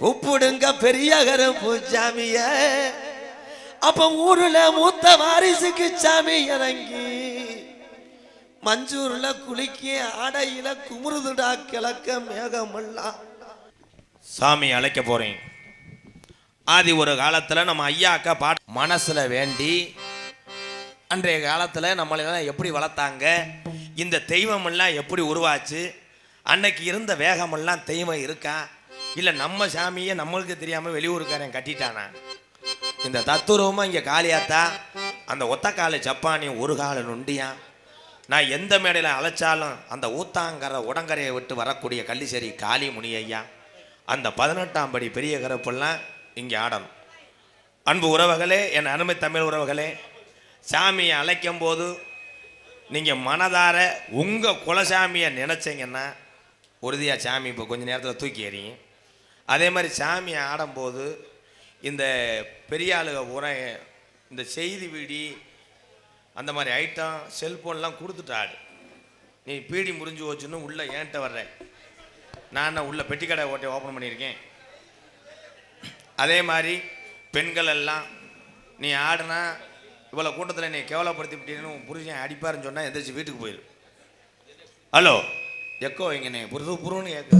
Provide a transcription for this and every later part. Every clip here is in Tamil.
கூப்பிடுங்க பெரிய பூச்சாமிய அப்ப ஊருல மூத்த வாரிசுக்கு சாமி இறங்கி மஞ்சூர்ல குளிக்க ஆடையில குமுறுதுடா கிழக்க மேகமெல்லாம் சாமி அழைக்க போறேன். ஆதி ஒரு காலத்துல நம்ம ஐயா அக்கா பாட் மனசுல வேண்டி அன்றைய காலத்துல நம்மளெல்லாம் எப்படி வளர்த்தாங்க இந்த தெய்வம் எல்லாம் எப்படி உருவாச்சு அன்னைக்கு இருந்த வேகமெல்லாம் தெய்வம் இருக்கா இல்ல நம்ம சாமியை நம்மளுக்கு தெரியாம வெளியூருக்காரன் கட்டிட்டானா? இந்த தத்துரூபமா இங்க காளியாத்தா அந்த ஒத்த கால ஜப்பானி ஒரு கால நொண்டியா? நான் எந்த மேடையில் அழைச்சாலும் அந்த ஊத்தாங்கரை உடங்கரையை விட்டு வரக்கூடிய கள்ளிசேரி காளி முனி ஐயா அந்த பதினெட்டாம் படி பெரிய கருப்பெல்லாம் இங்கே ஆடணும். அன்பு உறவுகளே என் அருமை தமிழ் உறவுகளே சாமியை அழைக்கும் போது நீங்கள் மனதார உங்கள் குலசாமியை நினச்சிங்கன்னா உறுதியாக சாமி இப்போ கொஞ்ச நேரத்தில் தூக்கி எறியும். அதே மாதிரி சாமியை ஆடும்போது இந்த பெரிய ஆளுக உரை இந்த செய்தி வீடி அந்த மாதிரி ஐட்டம் செல்ஃபோன்லாம் கொடுத்துட்டு ஆடு. நீ பீடி முறிஞ்சு போச்சுன்னு உள்ளே ஏன்ட்ட வர்ற? நான் என்ன உள்ள பெட்டி கடை ஓட்டை ஓப்பன் பண்ணியிருக்கேன்? அதே மாதிரி பெண்கள் எல்லாம் நீ ஆடுனா இவ்வளோ கூட்டத்தில் நீ கேவலப்படுத்தி விட்டீங்கன்னு உன் புருஷன் அடிப்பாருன்னு சொன்னால் எந்திரிச்சு வீட்டுக்கு போயிடும் ஹலோ எக்கோ இங்கே நீ புருது புருன்னு கேட்க.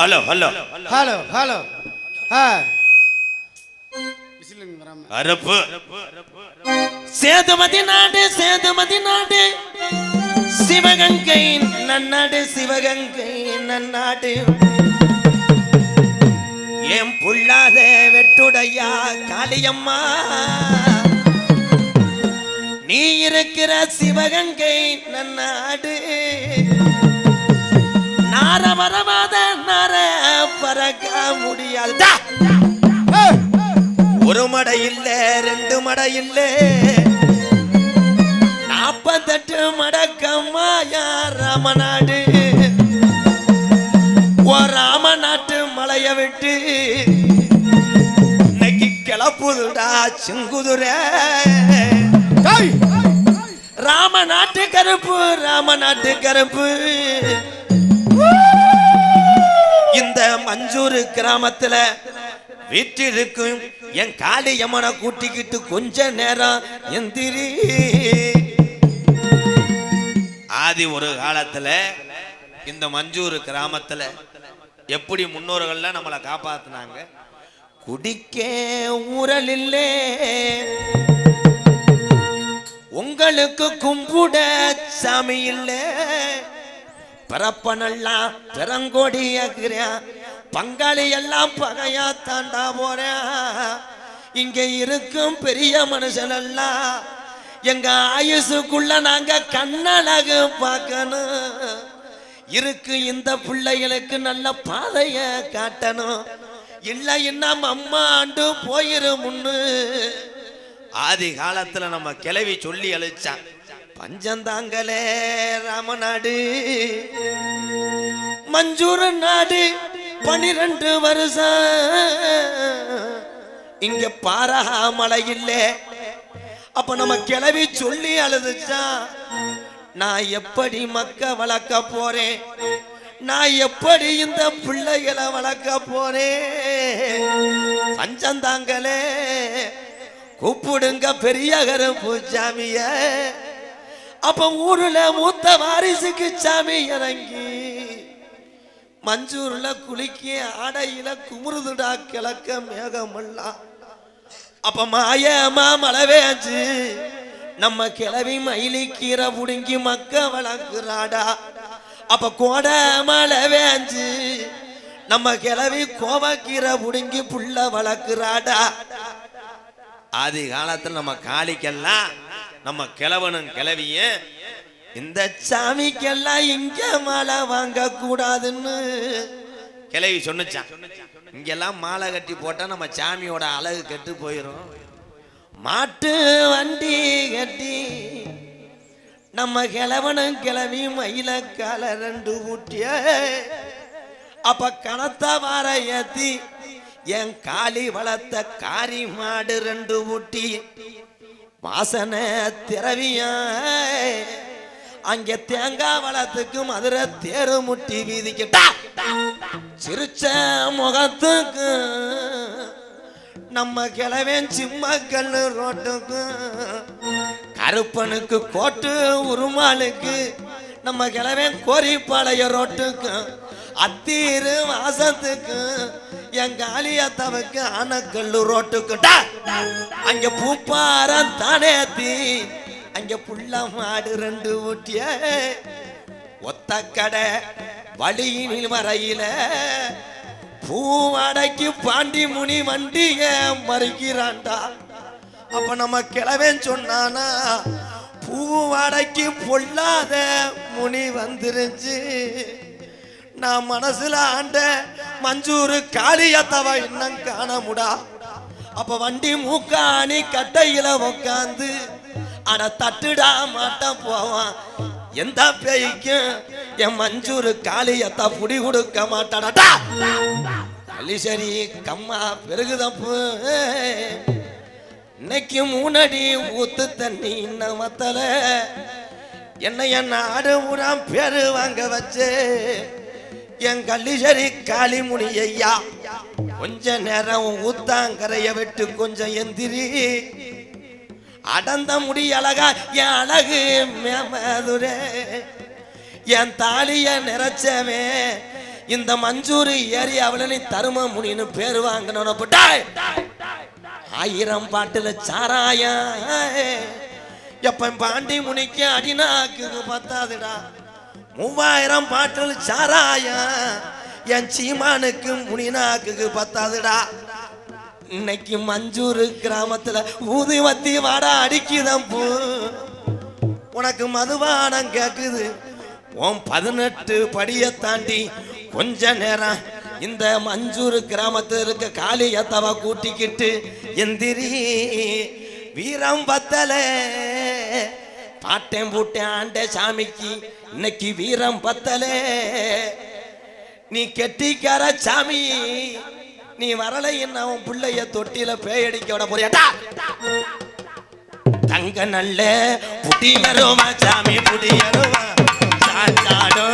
ஹலோ ஹலோ ஹலோ ஹலோ அறுப்பு சேதுமதி நாடு சேதுமதி நாடு. சிவகங்கை நன்னாடு சிவகங்கை நன்னாடு. ஏன் புள்ளாத வெட்டுடையா காளியம்மா. நீ இருக்கிற சிவகங்கை நன்னாடு. மடை இல்ல ரெண்டு மடை இல்ல நாப்பத்தெட்டு மடக்கம்மா யார் ராமநாடு? ஓ ராமநாட்டு மலைய விட்டு இன்னைக்கு கிளப்புதுடா செங்குதுரை. டேய் ராமநாட்டு கருப்பு ராமநாட்டு கருப்பு. இந்த மஞ்சூர் கிராமத்துல வீட்டிற்கும் என் காளியம்மனை கூட்டிக்கிட்டு கொஞ்ச நேரம் எந்திரி. ஆதி ஒரு காலத்துல இந்த மஞ்சூர் கிராமத்துல எப்படி முன்னோர்கள்லாம் நம்மளை காப்பாத்தினாங்க? குடிக்க ஊரல் இல்லே உங்களுக்கு கும்பிட சாமி இல்லை பிறப்பனெல்லாம் பிறங்கோடியாக்குறேன் பங்காளி எல்லாம் பகையா தாண்டா போறேன் இங்க இருக்கும் பெரிய மனுஷனெல்லாம் எங்க ஆயுசுக்குள்ள நாங்க கண்ணழகு பார்க்கணும். இருக்கு இந்த பிள்ளைகளுக்கு நல்ல பாதைய காட்டணும். இல்லை இன்னும் அம்மா ஆண்டு போயிரு ஆதி காலத்துல நம்ம கிளவி சொல்லி அழிச்சான் பஞ்சந்தாங்கலே ராமநாடு மஞ்சூர் நாடு பனிரெண்டு வருஷம் இங்க மழை இல்லை அப்ப நம்ம கிளவி சொல்லி அழுதுச்சா? நான் எப்படி மக்க வளர்க்க போறேன்? நான் எப்படி இந்த பிள்ளைகளை வளர்க்க போறேன்? பஞ்சந்தாங்களே கூப்பிடுங்க பெரிய கருப்பு சாமிய அப்ப ஊருல மூத்த வாரிசுக்கு சாமி இறங்கி. மஞ்சூர்ல குளிக்க ஆடையில குமுறுதுடா கிழக்க மேகமெல்லாம் அப்ப மாயமா மழை வேஞ்சு நம்ம கிளவி மயிலி கீரை புடுங்கி மக்க வளர்க்குறாடா. அப்ப கோட மழை வேஞ்சு நம்ம கிளவி கோவக்கீரை புடுங்கி புள்ள வளர்க்குறாடா. ஆதி காலத்துல நம்ம காளிக்கெல்லாம் நம்ம கிழவனும் கிளவியும் இந்த சாமிக்கெல்லாம் இங்க மாலை வாங்க கூடாதுன்னு கிளவி சொன்னுச்சான் இங்கெல்லாம் மாலை கட்டி போட்டா நம்ம சாமியோட அழகு கெட்டு போயிடும் மாட்டு வண்டி கட்டி நம்ம கிழவனும் கிளவி மயில கால ரெண்டு ஊட்டிய. அப்ப கணத்த வார ஏத்தி என் காளி வளர்த்த காரி மாடு ரெண்டு ஊட்டி. வாசனை திறவியான் அங்கே தேங்காய் வளத்துக்கு மதுரை தேரு முட்டி வீதிக்கிட்டா. சிரிச்ச முகத்துக்கு நம்ம கிழவன் சிம்மக்கல் ரோட்டுக்கு கருப்பனுக்கு கோட்டு உருமாளுக்கு நம்ம கிழவன் கோரிப்பாளைய ரோட்டுக்கு அத்தீரு வாசத்துக்கு என் காளியத்தவக்கு ஆனக்கல்லு ரோட்டுக்குட்டா. அங்க பூப்பாரம் தானேத்தி அங்க புள்ள மாடு ரெண்டு ஊட்டிய ஒத்த கடை வழியினில் வரையில பூவாடைக்கு பாண்டி முனி வண்டிய மறுக்கிறான்டா அப்ப நம்ம கிழவன் சொன்னானா பூவாடைக்கு பொல்லாத முனி வந்துருச்சு. நான் மனசுல ஆண்ட மஞ்சூரு காளியத்தவ இன்னும் காணமுடா. அப்ப வண்டி மூக்காணி கட்டையில உக்காந்து அட தட்டுடா மாட்டான் போவான். எந்த பேய்க்கும் என் மஞ்சூரு காளியத்தா புடி கொடுக்க மாட்டாடா. சரி கம்மா பெருகுதப்பு இன்னைக்கு மூணடி ஊத்து தண்ணி இன்னும் மத்தல. என்னை என் ஆடு உரம் பேரு வாங்க வச்சு. என் கள்ளிசரி காளிமுனி ஐயா கொஞ்ச நேரம் ஊத்தாங்கரைய விட்டு கொஞ்சம் எந்திரி. அடந்த முடி அழகா என் அழகு மேமதுரே. என் தாலிய நிறைச்சவே இந்த மஞ்சூரி ஏறி அவளை நீ தரும முனின்னு பேரு வாங்கணும் போட்டாய் ஆயிரம் பாட்டுல சாராயா எப்ப பாண்டி முனிக்கு அடிநாக்கு பத்தாதுடா. மூவாயிரம் பாட்டில் சாராயா என் சீமானுக்கு முனிநாக்குக்கு பத்தாதுடா. இன்னைக்கு மஞ்சூர் கிராமத்துல ஊதி வத்தி வாடா அடிக்குதம்பு உனக்கு மதுபானம் கேக்குது. உன் பதினெட்டு படியை தாண்டி கொஞ்ச நேரம் இந்த மஞ்சூர் கிராமத்தில் இருக்க காளியத்தவ கூட்டிக்கிட்டு எந்திரி. வீரம் பத்தல. பாட்டேன் பூட்டேன் ஆண்டே சாமிக்கு இன்னைக்கு வீரம் பத்தலே. நீ கெட்டிக்கார சாமி. நீ வரலை என்ன? உன் பிள்ளைய தொட்டில பேயடிக்க விட போறியாட்டா தங்க நல்ல புடியருமா சாமி புடியருமா சாச்சாடும்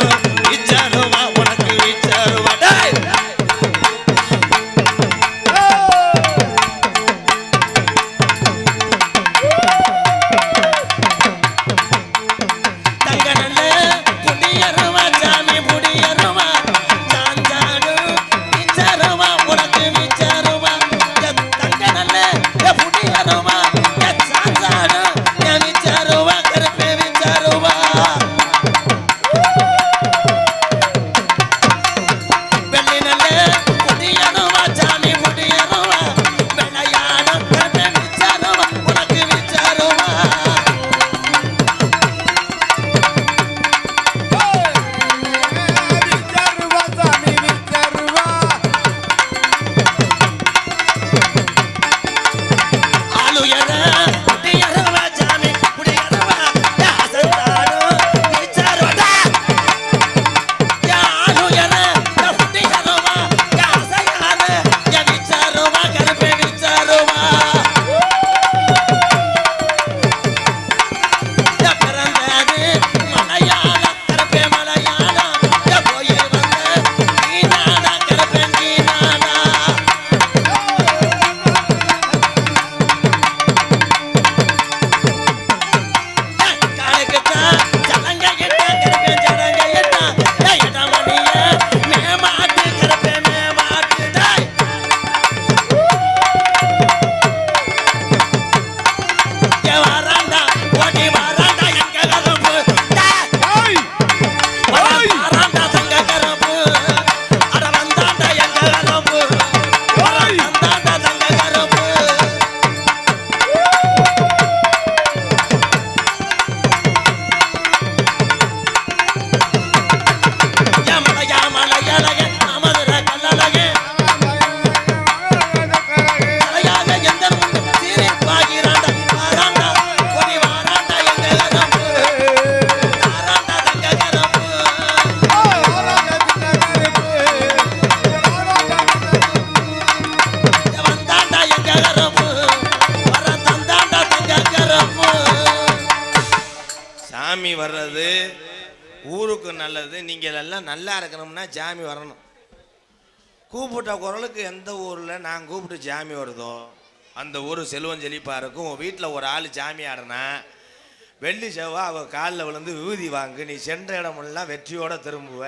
சாமி வர்றது ஊருக்கு நல்லது. நீங்கள் எல்லாம் நல்லா இருக்கணும்னா ஜாமி வரணும். கூப்பிட்ட குரலுக்கு எந்த ஊரில் நான் கூப்பிட்டு ஜாமி வருதோ அந்த ஊர் செல்வம் செழிப்பாக இருக்கும் உன் வீட்டில் ஒரு ஆள் ஜாமி ஆடுனா வெள்ளி செவ்வாய் அவள் காலில் விழுந்து விபூதி வாங்கு. நீ சென்ற இடமெல்லாம் வெற்றியோடு திரும்புவ.